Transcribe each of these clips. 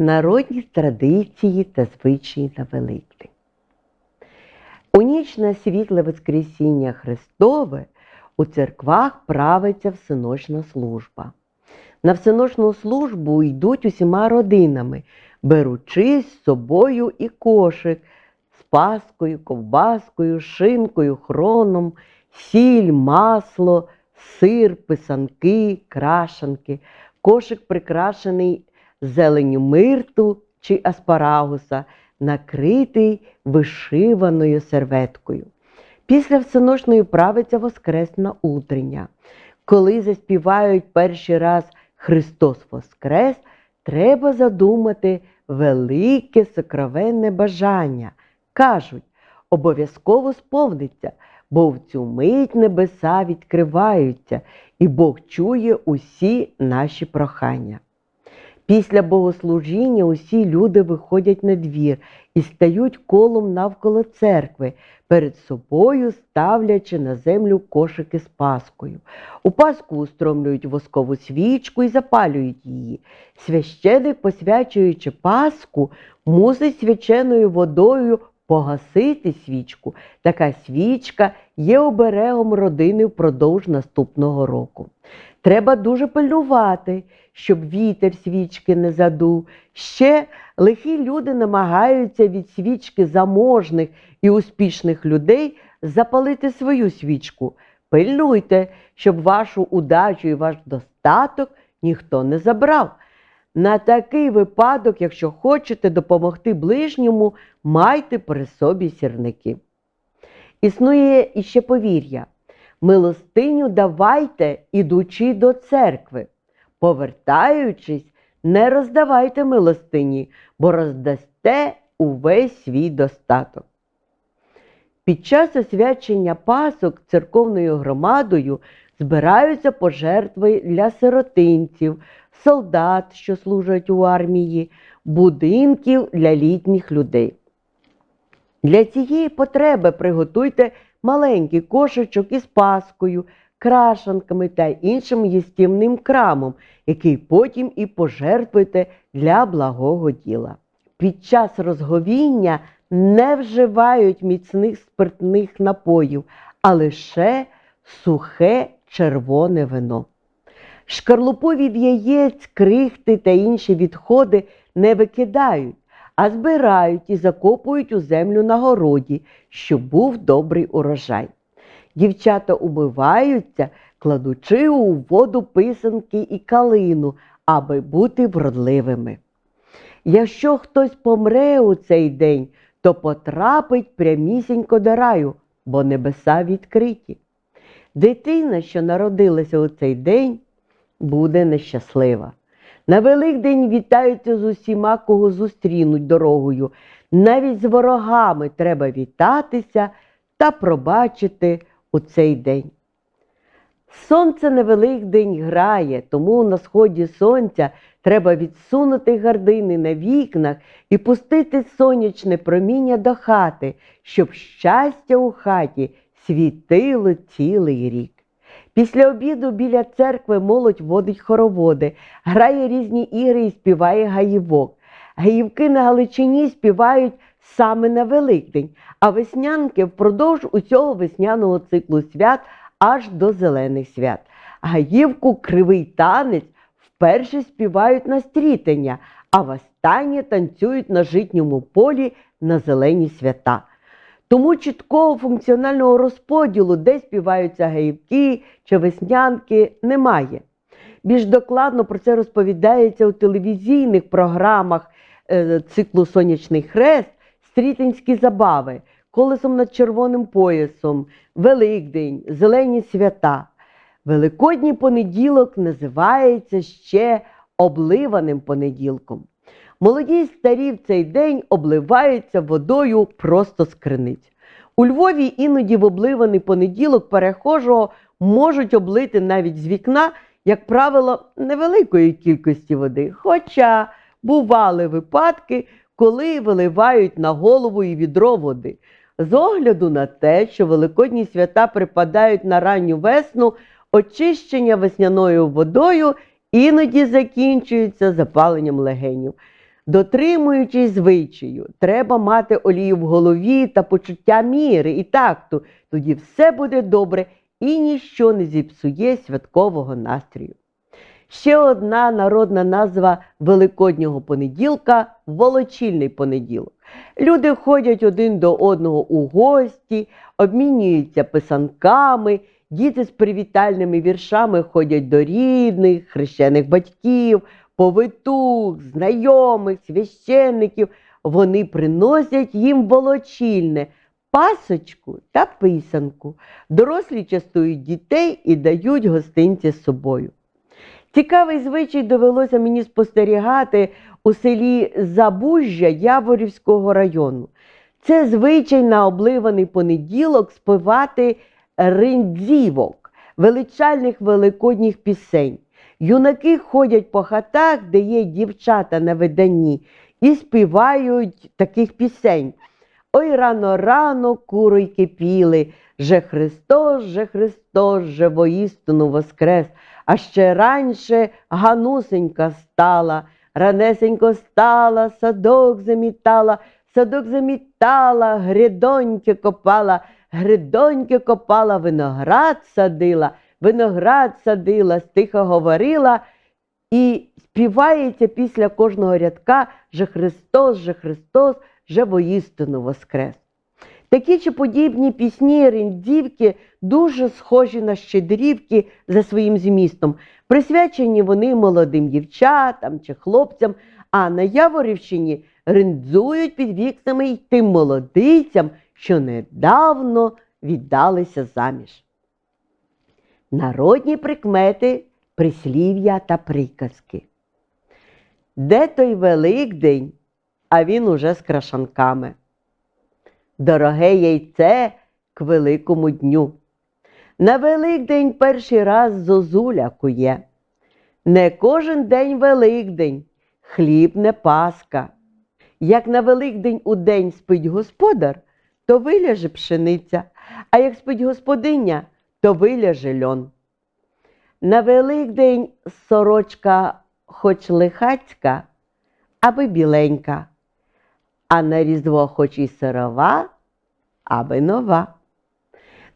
Народні традиції та звичаї на Великдень. У ніч на світле Воскресіння Христове у церквах правиться всеночна служба. На всеночну службу йдуть усіма родинами, беручи з собою і кошик з паскою, ковбаскою, шинкою, хроном, сіль, масло, сир, писанки, крашанки. Кошик прикрашений зеленю мирту чи аспарагуса, накритий вишиваною серветкою. Після всеночної правиться воскресна утрення. Коли заспівають перший раз Христос Воскрес, треба задумати велике сокровенне бажання. Кажуть, обов'язково сповниться, бо в цю мить небеса відкриваються, і Бог чує усі наші прохання. Після богослужіння усі люди виходять на двір і стають колом навколо церкви, перед собою ставлячи на землю кошики з паскою. У паску устромлюють воскову свічку і запалюють її. Священик, посвячуючи паску, мусить свяченою водою погасити свічку. Така свічка є оберегом родини впродовж наступного року. Треба дуже пильнувати, щоб вітер свічки не задув. Ще лихі люди намагаються від свічки заможних і успішних людей запалити свою свічку. Пильнуйте, щоб вашу удачу і ваш достаток ніхто не забрав. На такий випадок, якщо хочете допомогти ближньому, майте при собі сірники. Існує іще повір'я. Милостиню давайте, ідучи до церкви. Повертаючись, не роздавайте милостині, бо роздасте увесь свій достаток. Під час освячення пасок церковною громадою збираються пожертви для сиротинців, солдат, що служать у армії, будинків для літніх людей. Для цієї потреби приготуйте маленький кошечок із паскою, крашанками та іншим їстівним крамом, який потім і пожертвуйте для благого діла. Під час розговіння не вживають міцних спиртних напоїв, а лише сухе червоне вино. Шкарлупу від яєць, крихти та інші відходи не викидають, а збирають і закопують у землю на городі, щоб був добрий урожай. Дівчата умиваються, кладучи у воду писанки і калину, аби бути вродливими. Якщо хтось помре у цей день, то потрапить прямісінько до раю, бо небеса відкриті. Дитина, що народилася у цей день, буде нещаслива. На Великдень вітаються з усіма, кого зустрінуть дорогою. Навіть з ворогами треба вітатися та пробачити у цей день. Сонце на Великдень грає, тому на сході сонця треба відсунути гардини на вікнах і пустити сонячне проміння до хати, щоб щастя у хаті світило цілий рік. Після обіду біля церкви молодь водить хороводи, грає різні ігри і співає гаївок. Гаївки на Галичині співають саме на Великдень, а веснянки впродовж усього весняного циклу свят аж до зелених свят. Гаївку кривий танець вперше співають на стрітення, а востаннє танцюють на житньому полі на зелені свята. Тому чіткого функціонального розподілу, де співаються гаївки чи веснянки, немає. Більш докладно про це розповідається у телевізійних програмах е, циклу Сонячний хрест, стрітинські забави, колесом над червоним поясом, Великдень, Зелені свята. Великодній понеділок називається ще обливаним понеділком. Молоді й старі в цей день обливаються водою просто з криниць. У Львові іноді в обливаний понеділок перехожого можуть облити навіть з вікна, як правило, невеликої кількості води. Хоча бували випадки, коли виливають на голову і відро води. З огляду на те, що великодні свята припадають на ранню весну, очищення весняною водою іноді закінчується запаленням легенів. Дотримуючись звичаю, треба мати олію в голові та почуття міри і такту, тоді все буде добре і ніщо не зіпсує святкового настрою. Ще одна народна назва Великоднього понеділка волочільний понеділок. Люди ходять один до одного у гості, обмінюються писанками, діти з привітальними віршами ходять до рідних, хрещених батьків, повитух, знайомих, священників. Вони приносять їм волочільне, пасочку та писанку. Дорослі частують дітей і дають гостинці з собою. Цікавий звичай довелося мені спостерігати у селі Забужжя Яворівського району. Це звичай на обливаний понеділок співати риндзівок, величальних великодніх пісень. Юнаки ходять по хатах, де є дівчата на виданні, і співають таких пісень. Ой рано рано кури кипіли, же Христос, же Христос, же воістину воскрес. А ще раніше ганусенька стала, ранесенько стала, садок замітала, садок замітала, гридоньки копала, гридоньки копала, виноград садила, виноград садила, стиха говорила. І співається після кожного рядка же Христос, же Христос, же воістину воскрес. Такі чи подібні пісні ріндівки дуже схожі на щедрівки за своїм змістом. Присвячені вони молодим дівчатам чи хлопцям, а на Яворівщині риндзують під вікнами й тим молодицям, що недавно віддалися заміж. Народні прикмети, прислів'я та приказки. Де той Великдень, а він уже з крашанками. Дороге яйце к великому дню. На Великдень перший раз зозуля кує. Не кожен день Великдень, хліб не паска. Як на Великдень у день спить господар, то виляже пшениця, а як спить господиня, то виляже льон. На Великдень сорочка хоч лихацька, аби біленька, а на Різдво хоч і сирова, аби нова.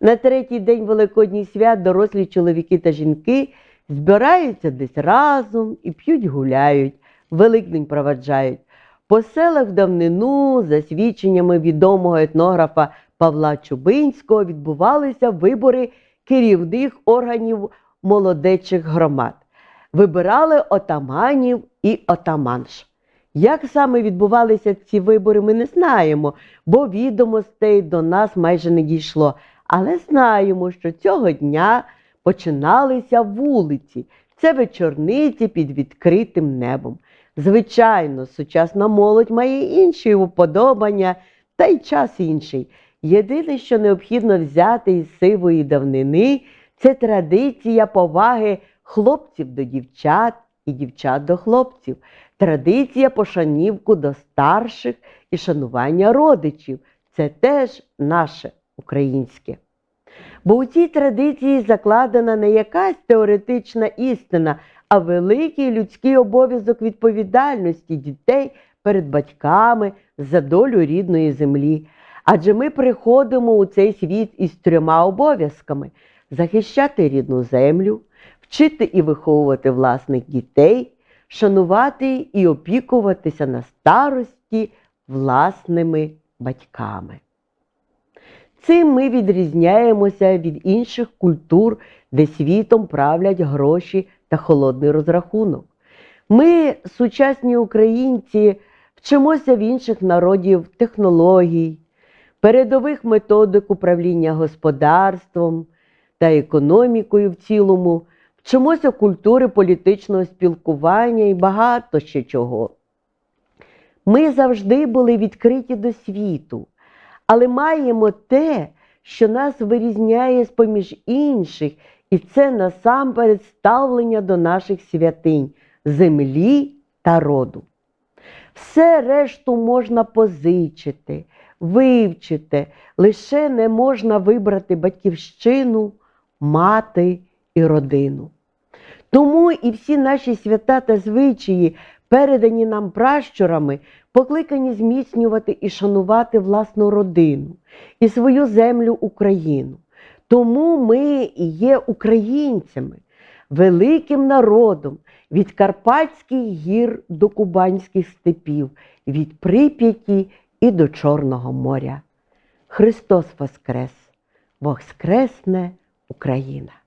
На третій день Великодніх свят дорослі чоловіки та жінки збираються десь разом і п'ють гуляють, Великдень проваджають. По селах в давнину, за свідченнями відомого етнографа Павла Чубинського, відбувалися вибори керівних органів молодечих громад. Вибирали отаманів і отаманш. Як саме відбувалися ці вибори, ми не знаємо, бо відомостей до нас майже не дійшло. Але знаємо, що цього дня починалися вулиці. Це вечорниці під відкритим небом. Звичайно, сучасна молодь має інші уподобання та й час інший. Єдине, що необхідно взяти із сивої давнини, це традиція поваги хлопців до дівчат і дівчат до хлопців, традиція пошанівку до старших і шанування родичів. Це теж наше українське. Бо у цій традиції закладена не якась теоретична істина, а великий людський обов'язок відповідальності дітей перед батьками за долю рідної землі. Адже ми приходимо у цей світ із трьома обов'язками: захищати рідну землю, вчити і виховувати власних дітей, шанувати і опікуватися на старості власними батьками. Цим ми відрізняємося від інших культур, де світом правлять гроші та холодний розрахунок. Ми, сучасні українці, вчимося в інших народів технологій, передових методик управління господарством та економікою в цілому, вчимося культури політичного спілкування і багато ще чого. Ми завжди були відкриті до світу але маємо те, що нас вирізняє з поміж інших, і це насамперед ставлення до наших святинь, землі та роду. Все решту можна позичити, вивчити, лише не можна вибрати батьківщину, мати і родину. Тому і всі наші свята та звичаї передані нам пращурами, покликані зміцнювати і шанувати власну родину і свою землю Україну. Тому ми і є українцями, великим народом від Карпатських гір до Кубанських степів, від Прип'яті і до Чорного моря. Христос Воскрес! Воскресне Україна!